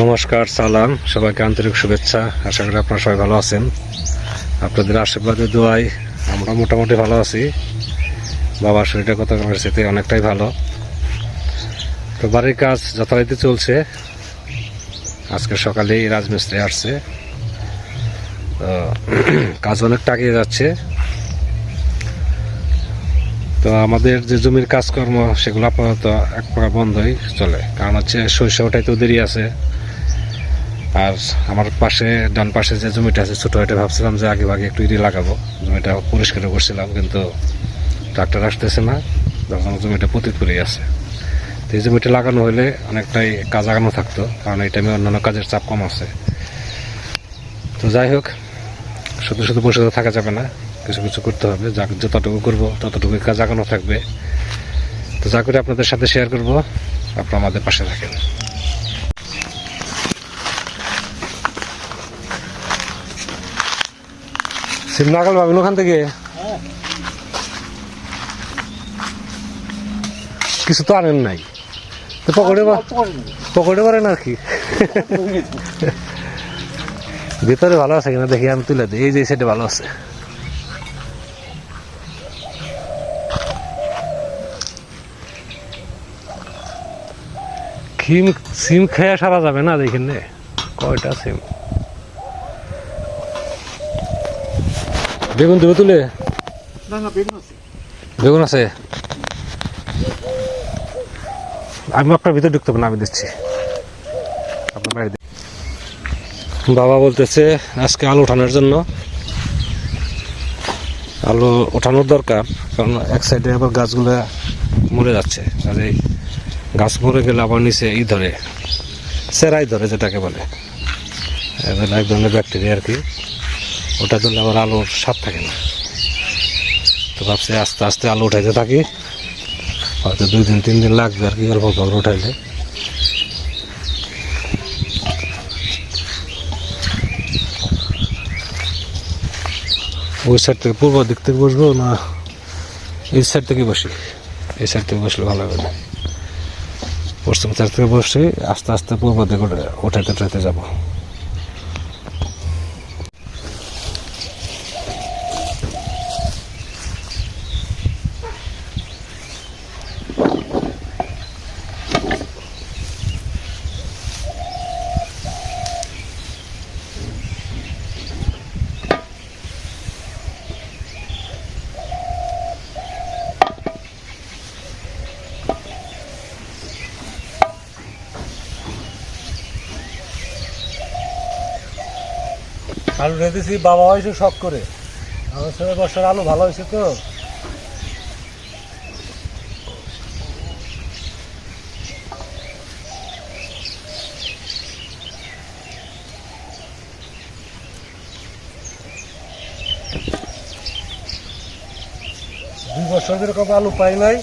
নমস্কার, সালাম, সবাইকে আন্তরিক শুভেচ্ছা। আশা করি আপনারা সবাই ভালো আছেন। আপনাদের আশীর্বাদে দোয়াই আমরা মোটামুটি ভালো আছি। বাবার শরীরটা কত পরিস্থিতি অনেকটাই ভালো। তো বাড়ির কাজ যথারীতি চলছে। আজকে সকালেই রাজমিস্ত্রি আসছে। কাজ অনেকটা এগিয়ে যাচ্ছে। তো আমাদের যে জমির কাজকর্ম, সেগুলো আপাতত এক প্রকার বন্ধই চলে। কারণ হচ্ছে শৈশবটাই তো দেরি আছে। আর আমার পাশে, ডান পাশে যে জমিটা আছে, ছোটো এটা ভাবছিলাম যে আগে ভাগে একটু ইরি লাগাবো। জমিটা পরিষ্কার করছিলাম, কিন্তু ট্রাক্টর আসতেছে না। তখন জমিটা পতিত করেই আছে। তো এই জমিটা লাগানো হলে অনেকটাই কাজ আগানো থাকতো, কারণ এই টাইমে অন্যান্য কাজের চাপ কম আছে। তো যাই হোক, শুধু শুধু বসে থাকা যাবে না, কিছু কিছু করতে হবে। যা যতটুকু করব ততটুকু কাজ আগানো থাকবে। তো যা করে আপনাদের সাথে শেয়ার করব, আপনারা আমাদের পাশে থাকেন। সিম নাগাল পাবেন ওখান থেকে? কিছু তো আনেন নাই। পকেটে পকেটে করেন আর কি? ভিতরে ভালো আছে কিনা দেখি, আমি তুলে দিই। এই যে সাইডে ভালো আছে। সিম সিম খেয়ে সারা যাবে না দেখেন কয়টা সিম? বেগুন দেবো তুলে? বেগুন আছে। আমি আপনার ভিতরে ঢুকতে না আমি দিচ্ছি। আপনার বাবা বলতেছে আজকে আলু ওঠানোর জন্য। আলু ওঠানোর দরকার কারণ এক সাইডে আবার গাছগুলো মরে যাচ্ছে। আর এই গাছ মরে গেলে আবার নিচে ই ধরে সেরাই ধরে যেটাকে বলে। এক ধরনের ব্যাকটেরিয়া আর কি। ওটা ধরলে আবার আলুর স্বাদ থাকে না। তো ভাবছি আস্তে আস্তে আলু উঠাইতে থাকি। হয়তো দুই দিন, তিন দিন লাগবে আর কি, অল্প অল্প উঠাইলে। ওই সাইড থেকে পূর্ব দিক থেকে বসবো না এই সাইড থেকে বসি? এই সাইড থেকে বসলে ভালো হবে। না পশ্চিম সাইড থেকে বসি আস্তে আস্তে পূর্ব দিকে উঠাইতে উঠাইতে যাব। আলু রেঁধেছি, বাবা হয়েছে শখ করে। আমার সঙ্গে বর্ষার আলু ভালো হয়েছে তো। দুই বছর যেরকম আলু পাই নাই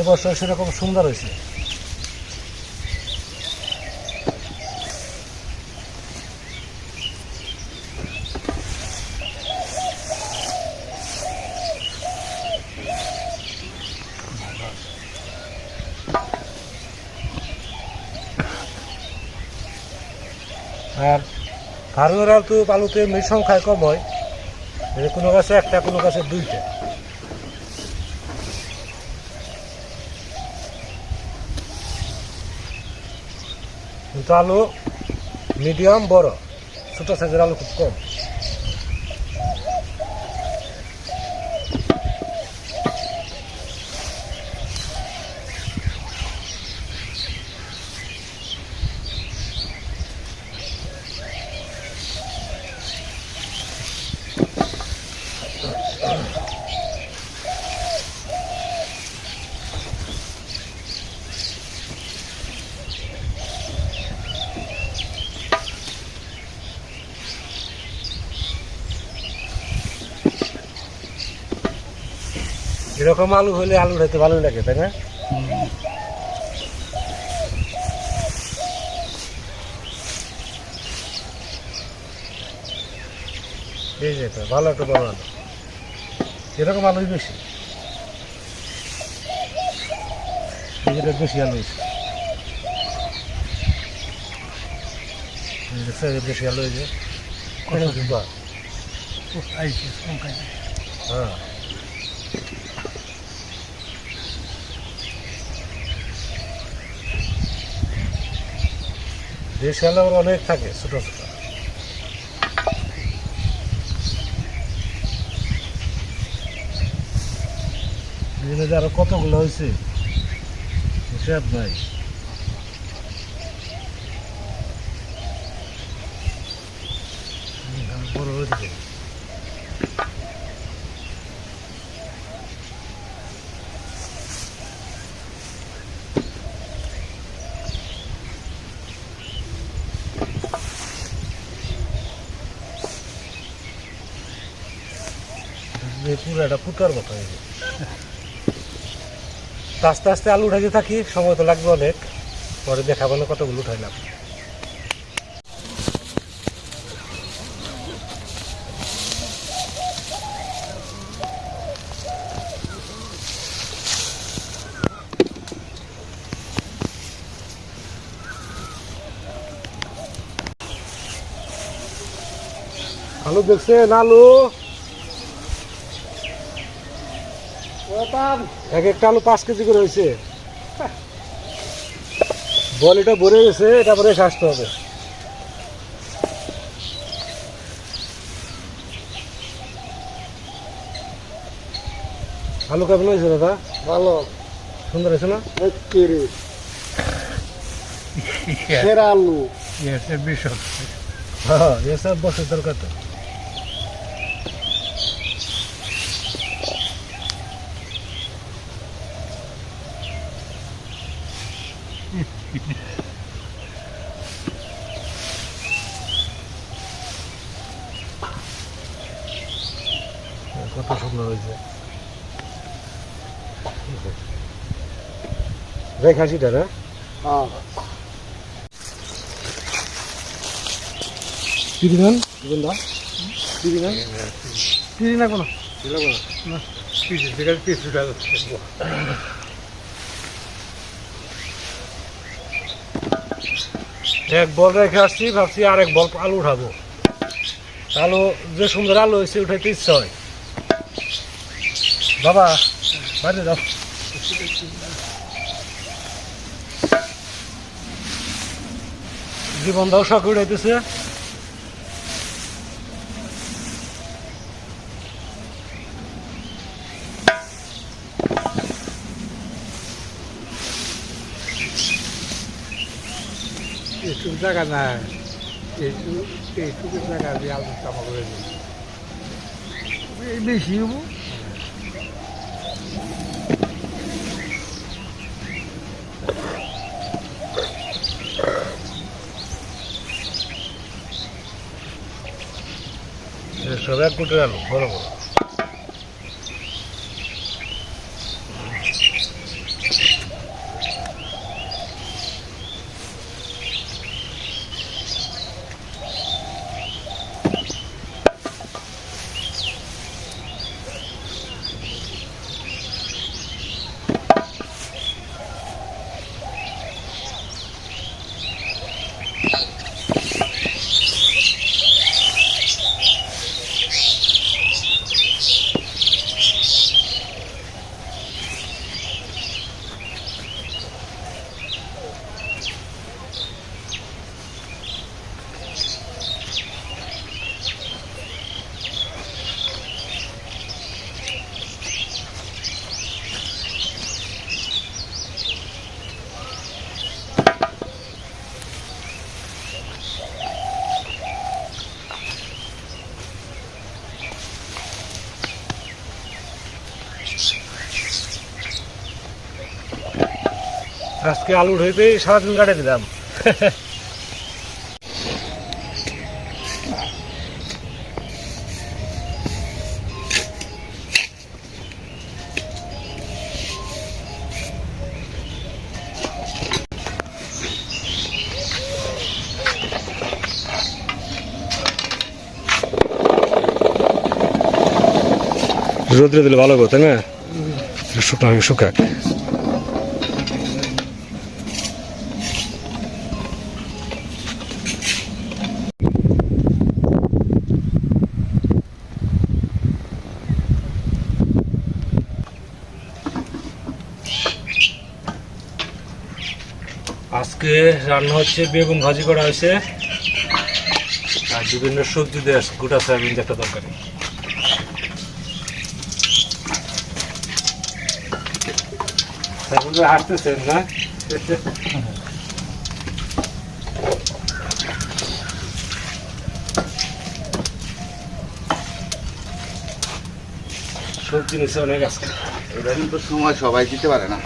এবছর সেরকম সুন্দর হয়েছে। আর ফার্মের আলু আলুতে মেয়ের সংখ্যায় কম হয়। কোনো গাছে একটা, কোনো গাছে দুইটা। কিন্তু আলু মিডিয়াম বড়। ছোটো সাইজের আলু খুব কম। এরকম আলু হলে আলু খেতে ভালো লাগে তাই না? এই যে ভালো একটা বড় আলু। এরকম আলুই বেশি। বেশি আলু বেশি আলো হয়েছে। কত হ্যাঁ। দেশি আবার অনেক থাকে ছোট ছোট। যে আরও কতগুলো হয়েছে হিসাব নাই। বড় হয়েছে। হয়ে। আস্তে আস্তে আলু উঠাইতে থাকি, সময় তো লাগবে অনেক। পরে দেখাবো না কতগুলো উঠাইলাম। আলু দেখছেন? আলু? এক একটা আলু পাঁচ কেজি করে হয়েছে। বল এটা ভরে গেছে এটা পরে আসতে হবে। আলু কেমন হয়েছে দাদা? ভালো। সুন্দর হয়েছে না? সেরা আলু। হ্যাঁ এসব বছর দরকার তো। কত সুন্দর হয়েছে দেখ হাসিটা না? হ্যাঁ। তিরি ধান দা তিরি ধান তিরি না কোনো এক বল রেখে আসছি, ভাবছি আর এক বল আলু উঠাবো। আলু যে সুন্দর আলু হয়েছে, উঠাইতে ইচ্ছা হয়। বাবা, বাইরে যাও। জীবন দাও, শখ উঠাইতেছে এইটুকু জায়গা নাই। এইটুকু এইটুকু জায়গা দিয়ে আলু চাপা করে দিই বেশি হব। আলু, বড় বড়। আজকে আলু ঢইতে সারাদিন কাটে দিলাম। রোদ্রে দিলে ভালো কথা না? শুকাক শুকাক। আজকে রান্না হচ্ছে বেগুন ভাজি করা হয়েছে। আর বিভিন্ন সবজি আছে, গোটা সয়াবিন একটা তরকারি। তারপরে হাসতেছেন না? সবজি নিচে অনেক আজকে এটা কিন্তু সময় সবাই দিতে পারে না।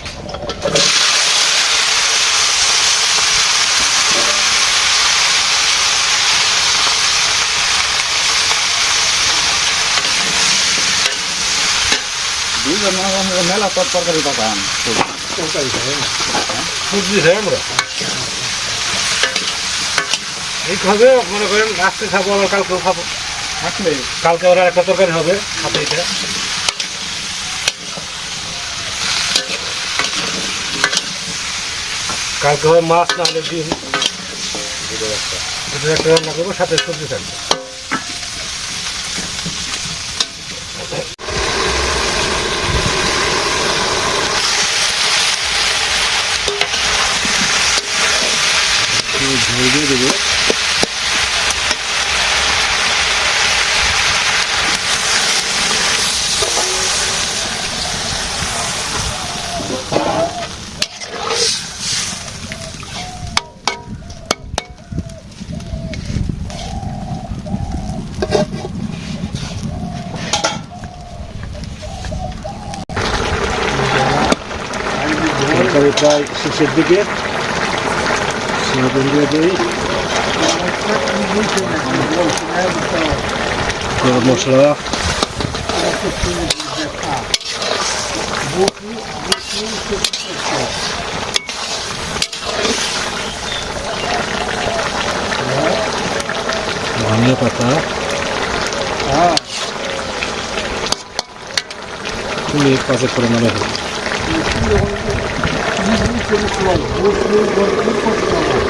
মেলা সবজি আমরা এই খাবে মনে করেন খাব কালকে ওরা একটা তরকারি হবে কালকে হবে। মাছ না হলে ডিম। একটা রান্না করব, সাথে সবজি থাকবে। ঝোল দিয়ে দেবো তরকারি প্রায় শেষের দিকে senhor vendedor aí. Vou mostrar. Vamos para cá. Ah. Comigo fazer por uma vez. Isso é um... Isso é um... Isso é um... Isso é um...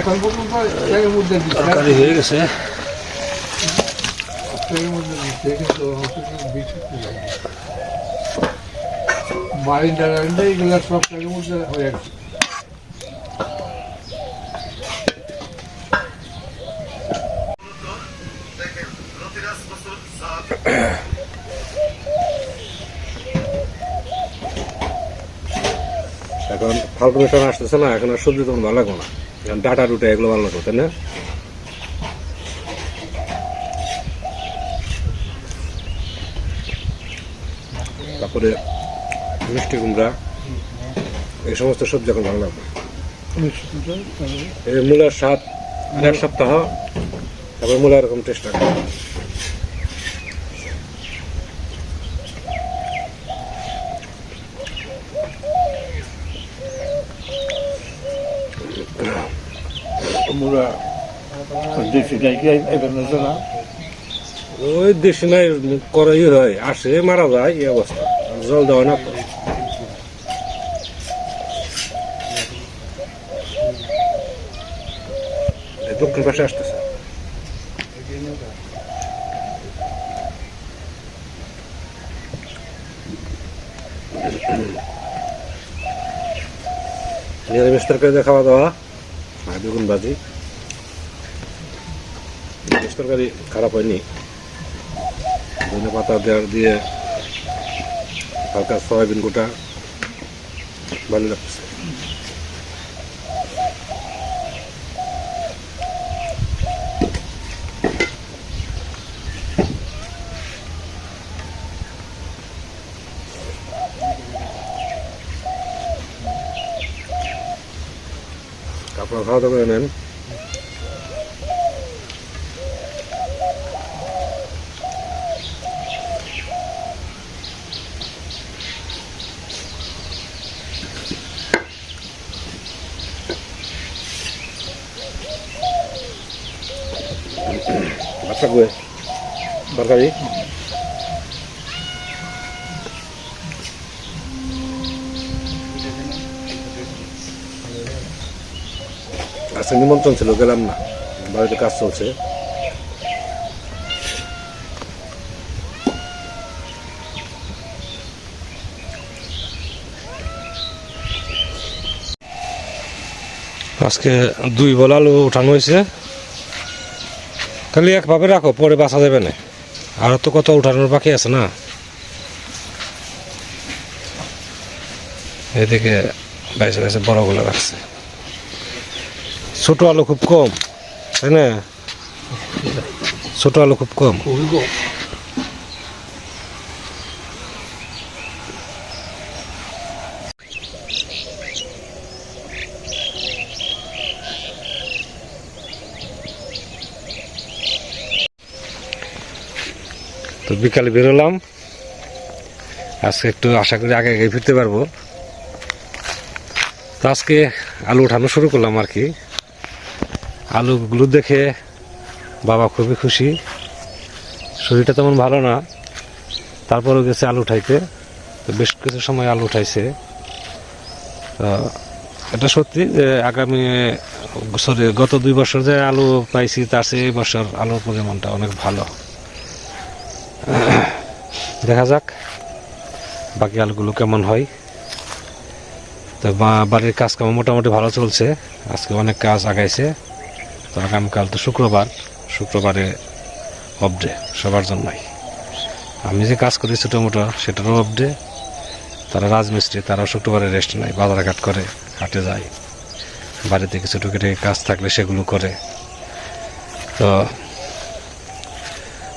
এখন পর্যন্ত এর মধ্যে দিচ্ছে। হয়ে গেছে। এর মধ্যে দিচ্ছে কিন্তু বেশি বাড়ির এগুলো সব এর মধ্যে হয়ে গেছে এখন আসতেছে না এখন আর সবজি তখন ভালো লাগবে না। ডাটা ডুটা এগুলো লাগবে তাই না? তারপরে মিষ্টি কুমড়া এই সমস্ত সবজি এখন লাগবে এই মূলার স্বাদ, এক সপ্তাহ, তারপর মূলা এরকম টেস্ট লাগবে আমরা ওই দেশে নাই, করাই হয়, আসে, মারা যায়, এই অবস্থা। জল দেওয়া না দক্ষিণ পাশে আসতেছে। নিরামিষ তরকারি খাওয়া দাওয়া। আর বেগুন ভাজি নিরামিষ তরকারি খারাপ হয়নি। ধনে পাতা দেওয়ার দিয়ে হালকা সয়াবিন গোটা ভালো লাগছে আপনারা খাওয়া দাওয়া করে নেন। তরকারি আজকে আচ্ছা, নিমন্ত্রণ ছিল, গেলাম না। বাড়িতে কাজ চলছে। আজকে দুই বল আলু উঠানো হয়েছে। খালি একভাবে রাখো, পরে বাঁচা যাবে না। আর তো কত উঠানোর বাকি আছে না? এদিকে বাইশে বাইশে বড়গুলো রাখছে। ছোট আলু খুব কম, তাই না? ছোট আলু খুব কম। খুবই গো তো বিকালে বেরোলাম। আজকে একটু আশা করি আগে আগে ফিরতে পারব। তো আজকে আলু উঠানো শুরু করলাম আর কি। আলুগুলো দেখে বাবা খুবই খুশি। শরীরটা তেমন ভালো না। তারপরেও গেছে আলু উঠাইতে। তো বেশ কিছু সময় আলু উঠাইছে। এটা সত্যি যে আগামী সরি গত দুই বছর যে আলু পাইছি, তার চেয়ে এই বছর আলুর পরিমাণটা অনেক ভালো। দেখা যাক বাকি আলুগুলো কেমন হয়। তো বাড়ির কাজ কাম মোটামুটি ভালো চলছে, আজকে অনেক কাজ আগাইছে। তো আগামীকাল তো শুক্রবার, শুক্রবারে অফ ডে সবার জন্যই। আমি যে কাজ করি ছোটো মোটো সেটারও অফ ডে তারা রাজমিস্ত্রি তারা শুক্রবারে রেস্ট নেয়, বাজারঘাট করে, হাটে যায়। বাড়িতে কিছু টুকিটাকি কাজ থাকলে সেগুলো করে। তো